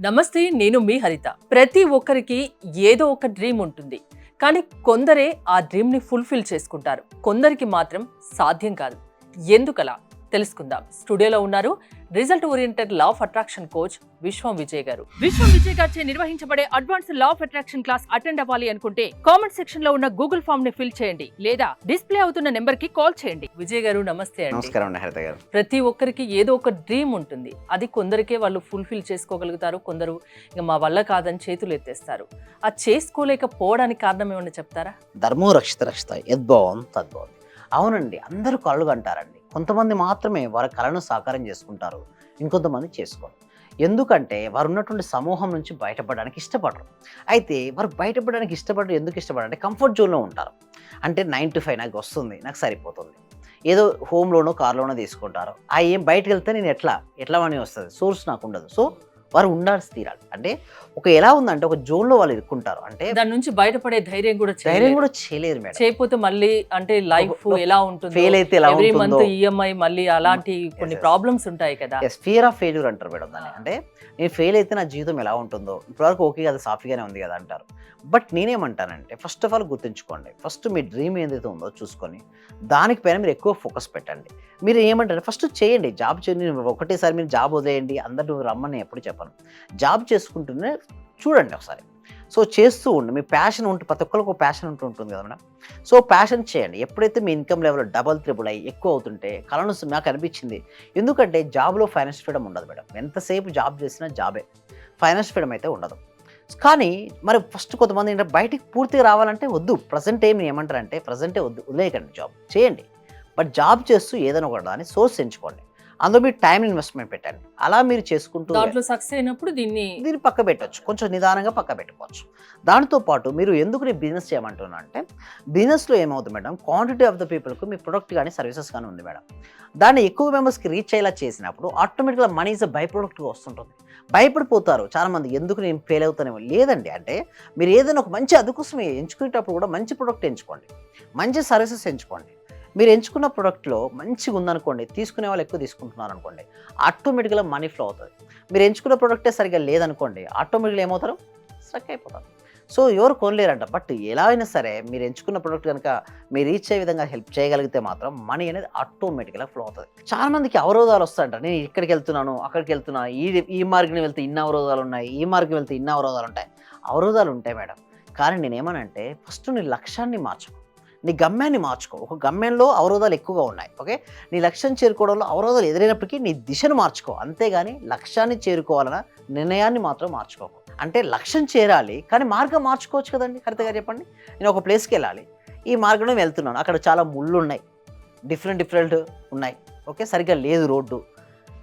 నమస్తే నేను మీ హరిత. ప్రతి ఒక్కరికి ఏదో ఒక డ్రీమ్ ఉంటుంది. కానీ కొందరే ఆ డ్రీమ్ని ఫుల్ఫిల్ చేసుకుంటారు. కొందరికి మాత్రం సాధ్యం కాదు. ఎందుకలా? తెలుసుకుందాం. స్టూడియోలో ఉన్నారు result oriented law of attraction coach Vishwam Vijay garu. Vishwam Vijay గారిచే నిర్వహించబడే advance law of attraction class attend అవ్వాలి అనుకుంటే కామెంట్ సెక్షన్లో ఉన్న గూగుల్ ఫామ్ని ఫిల్ చేయండి. లేదా డిస్ప్లే అవుతున్న నెంబర్కి కాల్ చేయండి. విజయ్ గారు నమస్తే అండి. నమస్కారం అండి హరిత గారు. ప్రతి ఒక్కరికి ఏదో ఒక డ్రీమ్ ఉంటుంది. అది కొందరికే వాళ్ళు ఫుల్ఫిల్ చేసుకోగలుగుతారు కొందరు ఇక మా వల్ల కాదని చేతులు ఎత్తేస్తారు. ఆ చేసుకోలేకపోవడానికి కారణం ఏమన్నా చెప్తారా? ధర్మో రక్షిత రక్షిత యద్భవం తద్భవం. అవునండి అందరూ కళ్ళు అంటారండి కొంతమంది మాత్రమే వారి కళను సాకారం చేసుకుంటారు. ఇంకొంతమంది చేసుకోరు. ఎందుకంటే వారు ఉన్నటువంటి సమూహం నుంచి బయటపడడానికి ఇష్టపడరు. అయితే వారు బయటపడడానికి ఇష్టపడరు ఎందుకు ఇష్టపడరు? అంటే కంఫర్ట్ జోన్లో ఉంటారు. అంటే నైన్ టు ఫైవ్ నాకు వస్తుంది నాకు సరిపోతుంది. ఏదో హోమ్లోనో కార్లోనో తీసుకుంటారు. ఆ ఏం బయటకు వెళ్తే నేను ఎట్లా? ఎట్లా అని వస్తుంది? సోర్స్ నాకు ఉండదు. సో వారు ఉండాల్సి తీరాలి. అంటే ఒక ఎలా ఉందంటే ఒక జోన్లో వాళ్ళు ఇరుక్కుంటారు. అంటే దాని నుంచి బయటపడే ధైర్యం కూడా ధైర్యం. కూడా చేయలేరు మేడం. చేయకపోతే మళ్ళీ అంటే లైఫ్ ఎలా ఉంటుంది ఫెయిల్ అయితే ఎలా ఎవ్రీ మంత్ ఈఎంఐ మళ్ళీ అలాంటి కొన్ని yes. ప్రాబ్లమ్స్ ఉంటాయి కదా. ఫియర్ ఆఫ్ ఫెయిల్యూర్ అంటారు మేడం దాన్ని. అంటే నేను ఫెయిల్ అయితే నా జీవితం ఎలా ఉంటుందో. ఇప్పటివరకు ఓకే కదా సాఫీగానే ఉంది కదా అంటారు. బట్ నేనేమంటానంటే ఫస్ట్ ఆఫ్ ఆల్ గుర్తుంచుకోండి ఫస్ట్ మీ డ్రీమ్ ఏదైతే ఉందో చూసుకొని దానిపైన మీరు ఎక్కువ ఫోకస్ పెట్టండి. మీరు ఏమంటారు ఫస్ట్ చేయండి జాబ్ చేయండి ఒకటేసారి మీరు జాబ్ వదిలేయండి అందరూ రమ్మని ఎప్పుడు చెప్పను. జాబ్ చేసుకుంటూనే చూడండి ఒకసారి. సో చేస్తూ ఉండి మీ ప్యాషన్ ఉంటే ప్రతి ఒక్కరికి ఒక ప్యాషన్ ఉంటూ ఉంటుంది కదా మేడం సో ప్యాషన్ చేయండి. ఎప్పుడైతే మీ ఇన్కమ్ లెవెల్ డబల్ త్రిబుల్ అయ్యి ఎక్కువ అవుతుంటే కళను నాకు అనిపించింది. ఎందుకంటే జాబ్లో ఫైనాన్స్ ఫ్రీడమ్ ఉండదు మేడం. ఎంతసేపు జాబ్ చేసినా జాబే ఫైనాన్స్ ఫ్రీడమ్ అయితే ఉండదు. కానీ మరి ఫస్ట్ కొంతమంది ఏంటంటే బయటికి పూర్తిగా రావాలంటే వద్దు. ప్రజెంట్ ఏమి ఏమంటారంటే ప్రజెంటే వద్దు. వదిలేయకండి జాబ్ చేయండి. బట్ జాబ్ చేస్తూ ఏదైనా ఒక దాన్ని సోర్స్ ఎంచుకోండి. అందులో మీరు టైం ఇన్వెస్ట్మెంట్ పెట్టండి అలా మీరు చేసుకుంటూ దాంట్లో సక్సెస్ అయినప్పుడు దీన్ని దీన్ని పక్క పెట్టవచ్చు కొంచెం నిదానంగా పక్క పెట్టుకోవచ్చు దాంతో పాటు మీరు ఎందుకు నేను బిజినెస్ చేయమంటున్నా అంటే బిజినెస్లో ఏమవుతుంది మేడం? క్వాంటిటీ ఆఫ్ ద పీపుల్కి మీ ప్రొడక్ట్ కానీ సర్వీసెస్ కానీ ఉంది మేడం. దాన్ని ఎక్కువ మెంబర్స్కి రీచ్ అయ్యేలా చేసినప్పుడు ఆటోమేటిక్గా మనీ ఇస్ బై ప్రొడక్ట్గా వస్తుంటుంది. భయపడిపోతారు చాలామంది. ఎందుకు నేను ఫెయిల్ అవుతానేమో? లేదండి. అంటే మీరు ఏదైనా ఒక మంచి అందుకోసమే ఎంచుకునేటప్పుడు కూడా మంచి ప్రొడక్ట్ ఎంచుకోండి. మంచి సర్వీసెస్ ఎంచుకోండి. మీరు ఎంచుకున్న ప్రోడక్ట్లో మంచిగా ఉందనుకోండి తీసుకునే వాళ్ళు ఎక్కువ తీసుకుంటున్నారు అనుకోండి ఆటోమేటిక్గా మనీ ఫ్లో అవుతుంది. మీరు ఎంచుకున్న ప్రోడక్టే సరిగ్గా లేదనుకోండి ఆటోమేటిక్గా ఏమవుతారు? స్ట్రక్ అయిపోతారు. సో ఎవరు కొనలేరంట. బట్ ఎలా అయినా సరే మీరు ఎంచుకున్న ప్రోడక్ట్ కనుక మీరు రీచ్ అయ్యే విధంగా హెల్ప్ చేయగలిగితే మాత్రం మనీ అనేది ఆటోమేటిక్గా ఫ్లో అవుతుంది. చాలా మందికి అవరోధాలు వస్తాయంట. నేను ఇక్కడికి వెళ్తున్నాను అక్కడికి వెళ్తున్నాను ఈ ఈ మార్గం వెళ్తే ఇన్ని అవరోధాలు ఉన్నాయి ఈ మార్గం వెళ్తే ఇన్ని అవరోధాలు ఉంటాయి. అవరోధాలు ఉంటాయి మేడం. కానీ నేను ఏమనంటే ఫస్ట్ నీ లక్ష్యాన్ని మార్చుకో నీ గమ్యాన్ని మార్చుకో. ఒక గమ్యంలో అవరోధాలు ఎక్కువగా ఉన్నాయి. ఓకే? నీ లక్ష్యం చేరుకోవడంలో అవరోధాలు ఎదురైనప్పటికీ నీ దిశను మార్చుకో. అంతేగాని లక్ష్యాన్ని చేరుకోవాలన్న నిర్ణయాన్ని మాత్రం మార్చుకోకు. అంటే లక్ష్యం చేరాలి కానీ మార్గం మార్చుకోవచ్చు కదండి కరెక్ట్గా చెప్పండి. నేను ఒక ప్లేస్కి వెళ్ళాలి. ఈ మార్గంలో వెళ్తున్నాను. అక్కడ చాలా ముళ్ళు ఉన్నాయి డిఫరెంట్ డిఫరెంట్ ఉన్నాయి. ఓకే? సరిగ్గా లేదు రోడ్డు.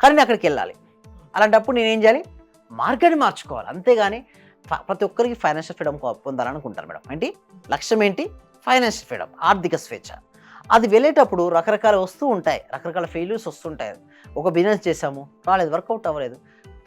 కానీ నేను అక్కడికి వెళ్ళాలి. అలాంటప్పుడు నేను ఏం చేయాలి? మార్గాన్ని మార్చుకోవాలి. అంతేగాని ప్రతి ఒక్కరికి ఫైనాన్షియల్ ఫ్రీడమ్ పొందాలనుకుంటారు మేడం. ఏంటి? లక్ష్యం ఏంటి? ఫైనాన్షియల్ ఫ్రీడమ్ ఆర్థిక స్వేచ్ఛ. అది వెళ్ళేటప్పుడు రకరకాల వస్తూ ఉంటాయి రకరకాల ఫెయిల్యూర్స్ వస్తుంటాయి. ఒక బిజినెస్ చేసాము రాలేదు వర్కౌట్ అవ్వలేదు.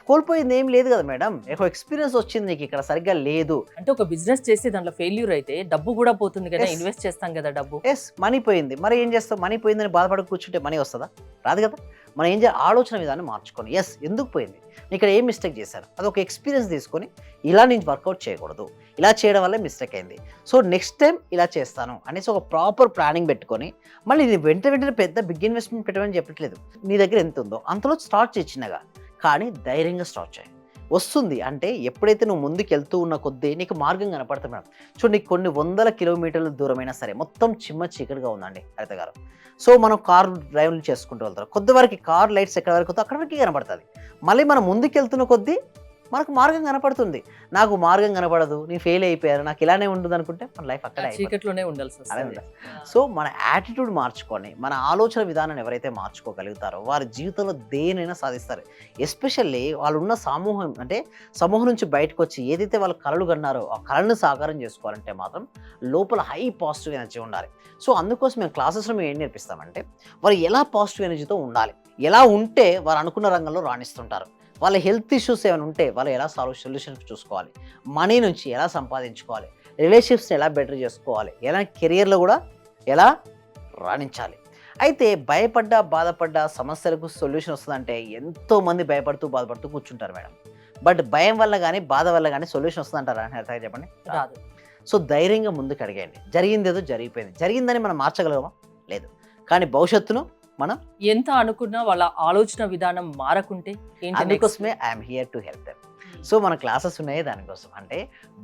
కోల్పోయింది ఏం లేదు కదా మేడం. ఒక ఎక్స్పీరియన్స్ వచ్చింది నీకు ఇక్కడ సరిగ్గా లేదు. అంటే ఒక బిజినెస్ చేసి దాంట్లో ఫెయిల్యూర్ అయితే డబ్బు కూడా పోతుంది కదా. ఇన్వెస్ట్ చేస్తాం కదా డబ్బు. ఎస్ మనీ పోయింది. మరి ఏం చేస్తాం మనీ పోయిందని బాధపడి కూర్చుంటే మనీ వస్తుందా? రాదు కదా. మనం ఏం చేయాలి ఆలోచన విధానం మార్చుకొని ఎస్ ఎందుకు పోయింది? నేను ఇక్కడ ఏం మిస్టేక్ చేశాను అది ఒక ఎక్స్పీరియన్స్ తీసుకొని ఇలా నేను వర్కౌట్ చేయకూడదు. ఇలా చేయడం వల్ల మిస్టేక్ అయింది. సో నెక్స్ట్ టైం ఇలా చేస్తాను అనేసి ఒక ప్రాపర్ ప్లానింగ్ పెట్టుకొని మళ్ళీ ఇది వెంట వెంటనే పెద్ద బిగ్ ఇన్వెస్ట్మెంట్ పెట్టమని చెప్పట్లేదు. నీ దగ్గర ఎంత ఉందో అంతలో స్టార్ట్ చేసినగా కానీ ధైర్యంగా స్టార్ట్ చేయండి వస్తుంది. అంటే ఎప్పుడైతే నువ్వు ముందుకు వెళ్తూ ఉన్న కొద్దీ నీకు మార్గం కనపడుతుంది మేడం. చూడండి కొన్ని వందల కిలోమీటర్ల దూరమైనా సరే మొత్తం చిమ్మ చీకటిగా ఉందండి హరిత గారు. సో మనం కార్ డ్రైవ్లు చేసుకుంటూ వెళ్తారు కొద్ది వరకు కార్ లైట్స్ ఎక్కడ వరకు అక్కడ వరకు కనబడుతుంది మళ్ళీ మనం ముందుకు వెళ్తున్న కొద్దీ మనకు మార్గం కనపడుతుంది. నాకు మార్గం కనపడదు నేను ఫెయిల్ అయిపోయాను నాకు ఇలానే ఉంటుంది అనుకుంటే మన లైఫ్ అక్కడే. చీకట్లోనే వస్తుంది. సో మన యాటిట్యూడ్ మార్చుకొని మన ఆలోచన విధానాన్ని ఎవరైతే మార్చుకోగలుగుతారో వారి జీవితంలో దేనైనా సాధిస్తారు. ఎస్పెషల్లీ వాళ్ళు ఉన్న సమూహం అంటే సమూహం నుంచి బయటకు వచ్చి ఏదైతే వాళ్ళు కళలు కన్నారో ఆ కళను సాకారం చేసుకోవాలంటే మాత్రం లోపల హై పాజిటివ్ ఎనర్జీ ఉండాలి. సో అందుకోసం మేము క్లాసెస్లో మేము ఏం నేర్పిస్తామంటే వారు ఎలా పాజిటివ్ ఎనర్జీతో ఉండాలి. ఎలా ఉంటే వారు అనుకున్న రంగంలో రాణిస్తుంటారు. వాళ్ళ హెల్త్ ఇష్యూస్ ఏమైనా ఉంటే వాళ్ళు ఎలా సాల్వ్ సొల్యూషన్స్ చూసుకోవాలి? మనీ నుంచి ఎలా సంపాదించుకోవాలి? రిలేషన్షిప్స్ని ఎలా బెటర్ చేసుకోవాలి? ఎలా కెరియర్లో కూడా ఎలా రాణించాలి? అయితే భయపడ్డా బాధపడ్డా సమస్యలకు సొల్యూషన్ వస్తుందంటే ఎంతోమంది భయపడుతూ బాధపడుతూ కూర్చుంటారు మేడం. బట్ భయం వల్ల కానీ బాధ వల్ల కానీ సొల్యూషన్ వస్తుందంటారా? హరిత చెప్పండి. రాదు. సో ధైర్యంగా ముందుకు అడిగండి. జరిగింది ఏదో జరిగిపోయింది. జరిగిందని మనం మార్చగలమా? లేదు. కానీ భవిష్యత్తును మనం? ఎంత అనుకున్నా వాళ్ళ ఆలోచన విధానం మారకుంటే? అందుకోసమే I'm here to help them so మన క్లాసెస్ ఉన్నాయి దానికోసం. అంటే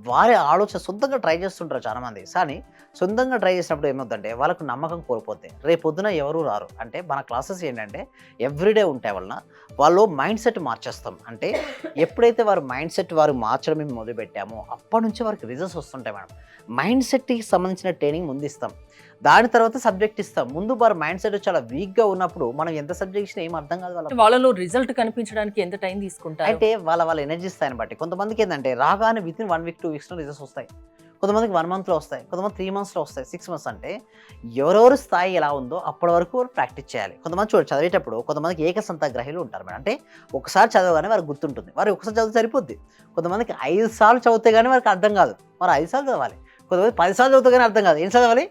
వారి ఆలోచన సొంతంగా ట్రై చేస్తుంటారు చాలా మంది కానీ సొంతంగా ట్రై చేసినప్పుడు ఏమవుతుందంటే వాళ్ళకు నమ్మకం కోల్పోతే రేపు పొద్దున ఎవరు రారు. అంటే మన క్లాసెస్ ఏంటంటే ఎవ్రీడే ఉంటాయి వలన వాళ్ళు మైండ్ సెట్ మార్చేస్తాం. అంటే ఎప్పుడైతే వారు మైండ్ సెట్ వారు మార్చడం మేము మొదలు పెట్టామో అప్పటి నుంచి వారికి రిజల్ట్స్ వస్తుంటాయి మేడం. మైండ్ సెట్కి సంబంధించిన ట్రైనింగ్ ముందు ఇస్తాం. దాని తర్వాత సబ్జెక్ట్ ఇస్తాం. ముందు వారి మైండ్ సెట్ చాలా వీక్గా ఉన్నప్పుడు మనం ఎంత సబ్జెక్ట్ ఇచ్చినా ఏం అర్థం కాదు వాళ్ళకి. వాళ్ళలో రిజల్ట్ కనిపించడానికి ఎంత టైం తీసుకుంటారు? అయితే వాళ్ళ వాళ్ళ ఎనర్జీ స్థాయిని బట్టి. కొంతమందికి ఏంటంటే రాగానే with in one week two వీక్స్లో results వస్తాయి. కొంతమందికి వన్ మంత్లో వస్తాయి. కొంతమంది త్రీ మంత్స్లో వస్తాయి. సిక్స్ మంత్స్ అంటే ఎవరెవరి స్థాయి ఎలా ఉందో అప్పటి వరకు వారు ప్రాక్టీస్ చేయాలి. కొంతమంది చూడండి చదివేటప్పుడు కొంతమందికి ఏకసంత గ్రహీలు ఉంటారు మేడం. అంటే ఒకసారి చదవగానే వారికి గుర్తుంటుంది. వారు ఒకసారి చదివితే సరిపోద్ది. కొంతమందికి ఐదు సార్లు చదివితే కానీ వారికి అర్థం కాదు. మరి ఐదు సార్లు చదవాలి. కొంతమంది పది సార్లు చదివితే కానీ అర్థం కాదు. ఏం చదవాలి?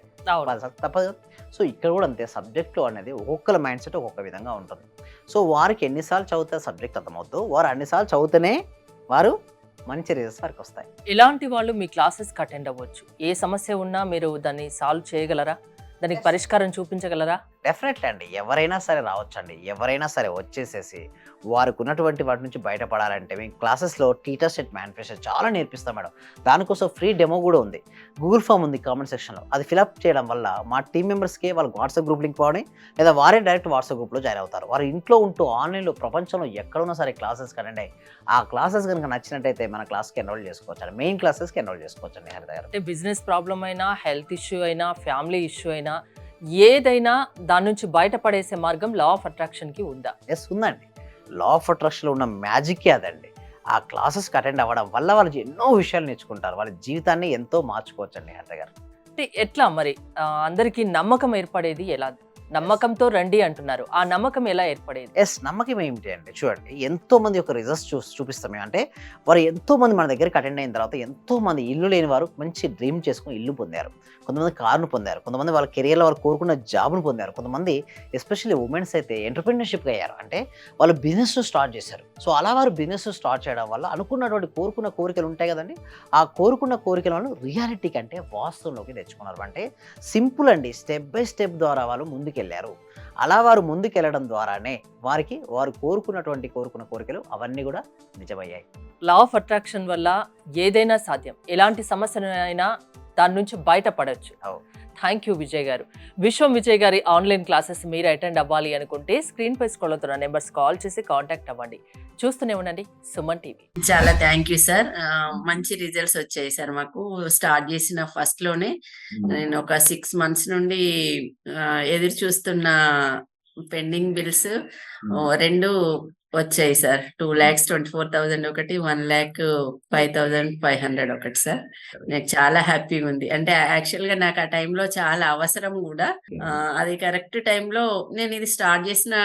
తప్పదు. సో ఇక్కడ కూడా అంతే. సబ్జెక్ట్లో అనేది ఒక్కొక్కల మైండ్ సెట్ ఒక్కొక్క విధంగా ఉంటుంది. సో వారికి ఎన్నిసార్లు చదివితే సబ్జెక్ట్ అర్థమవుతుందో వారు అన్నిసార్లు చదివితేనే వారు మంచి రిజల్ట్స్ వారికి వస్తాయి. ఇలాంటి వాళ్ళు మీ క్లాసెస్ అటెండ్ అవ్వచ్చు. ఏ సమస్య ఉన్నా మీరు దాన్ని సాల్వ్ చేయగలరా? దానికి పరిష్కారం చూపించగలరా? డెఫినెట్లీ అండి. ఎవరైనా సరే రావచ్చండి. ఎవరైనా సరే వచ్చేసేసి వారికి ఉన్నటువంటి వాటి నుంచి బయటపడాలంటే మేము క్లాసెస్లో టీచర్ సెట్ మేనిఫెస్టో చాలా నేర్పిస్తాం మేడం. దానికోసం ఫ్రీ డెమో కూడా ఉంది. గూగుల్ ఫామ్ ఉంది కామెంట్ సెక్షన్లో అది ఫిలప్ చేయడం వల్ల మా టీం మెంబర్స్కి వాళ్ళకి వాట్సాప్ గ్రూప్ లింక్ పోవడం లేదా వారే డైరెక్ట్ వాట్సాప్ గ్రూప్లో జాయిన్ అవుతారు. వారు ఇంట్లో ఉంటూ ఆన్లైన్లో ప్రపంచంలో ఎక్కడున్నా సరే క్లాసెస్ కనండి. ఆ క్లాసెస్ కనుక నచ్చినట్టయితే మన క్లాస్కి ఎన్రోల్ చేసుకోవచ్చు మెయిన్ క్లాసెస్కి ఎన్రోల్ చేసుకోవచ్చు అండి హరిత గారు అంటే బిజినెస్ ప్రాబ్లం అయినా హెల్త్ ఇష్యూ అయినా ఫ్యామిలీ ఇష్యూ అయినా ఏదైనా దాని నుంచి బయటపడేసే మార్గం లా ఆఫ్ అట్రాక్షన్కి ఉందా? ఎస్ ఉందండి. లా ఆఫ్ అట్రాక్షన్లో ఉన్న మ్యాజిక్కే అదండి. ఆ క్లాసెస్కి అటెండ్ అవ్వడం వల్ల వాళ్ళు ఎన్నో విషయాలు నేర్చుకుంటారు. వాళ్ళ జీవితాన్ని ఎంతో మార్చుకోవచ్చండి హరిత గారు అంటే ఎట్లా మరి? అందరికీ నమ్మకం ఏర్పడేది ఎలా? నమ్మకంతో రండి అంటున్నారు. ఆ నమ్మకం ఎలా ఏర్పడేది? ఎస్ నమ్మకం ఏమిటి అంటే చూడండి ఎంతో మంది యొక్క రిజల్ట్స్ చూ చూపిస్తాం అంటే వారు ఎంతో మంది మన దగ్గరికి అటెండ్ అయిన తర్వాత ఎంతో మంది ఇల్లు లేని వారు మంచి డ్రీమ్ చేసుకుని ఇల్లు పొందారు. కొంతమంది కారును పొందారు. కొంతమంది వాళ్ళ కెరియర్లో వారు కోరుకున్న జాబ్ను పొందారు. కొంతమంది ఎస్పెషల్లీ ఉమెన్స్ అయితే ఎంటర్ప్రినర్షిప్గా అయ్యారు. అంటే వాళ్ళు బిజినెస్ స్టార్ట్ చేశారు. సో అలా వారు బిజినెస్ స్టార్ట్ చేయడం వల్ల అనుకున్నటువంటి కోరుకున్న కోరికలు ఉంటాయి కదండి. ఆ కోరుకున్న కోరికలను రియాలిటీ కంటే వాస్తవంలోకి తెచ్చుకున్నారు. అంటే సింపుల్ అండి. స్టెప్ బై స్టెప్ ద్వారా వాళ్ళు ముందుకు ముందుకెళ్ళారు. అలా వారు ముందుకెళ్ళడం ద్వారానే వారికి వారు కోరుకున్నటువంటి కోరుకున్న కోరికలు అవన్నీ కూడా నిజమయ్యాయి. లా ఆఫ్ అట్రాక్షన్ వల్ల ఏదైనా సాధ్యం. ఎలాంటి సమస్యనైనా దాని నుంచి బయటపడవచ్చు అవు. థ్యాంక్ యూ విజయ్ గారు. విశ్వం విజయ్ గారి ఆన్లైన్ క్లాసెస్ మీరు అటెండ్ అవ్వాలి అనుకుంటే స్క్రీన్ పై స్క్రోల్ అవుతున్న నెంబర్స్ కాల్ చేసి కాంటాక్ట్ అవ్వండి. చూస్తూనే ఉండండి. సుమన్ టీవీ. చాలా థ్యాంక్ యూ సార్ మంచి రిజల్ట్స్ వచ్చాయి సార్ మాకు. స్టార్ట్ చేసిన ఫస్ట్లోనే నేను ఒక సిక్స్ మంత్స్ నుండి ఎదురు చూస్తున్న పెండింగ్ బిల్స్ రెండు వచ్చాయి sir. Two lakhs twenty four thousand ఒకటి one lakh five thousand five hundred ఒకటి సార్. నాకు చాలా హ్యాపీగా ఉంది. అంటే యాక్చువల్గా నాకు ఆ టైంలో చాలా అవసరం కూడా. ఆ, అది కరెక్ట్ టైంలో నేను ఇది స్టార్ట్ చేసిన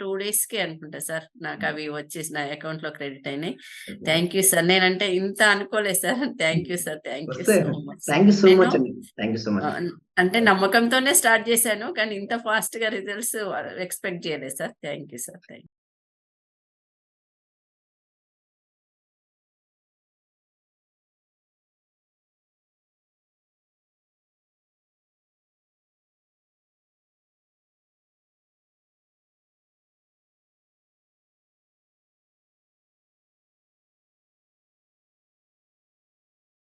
టూ డేస్కి అనుకుంటా సార్. నాకు అవి వచ్చేసి నా అకౌంట్లో క్రెడిట్ అయినాయి. Thank you sir. నేనంటే ఇంత అనుకోలేదు sir. Thank you sir. Thank you so much you thank you so అంటే నమ్మకంతోనే స్టార్ట్ చేశాను కానీ ఇంత ఫాస్ట్గా రిజల్ట్స్ ఎక్స్పెక్ట్ చేయలేదు sir. Thank you sir. Thank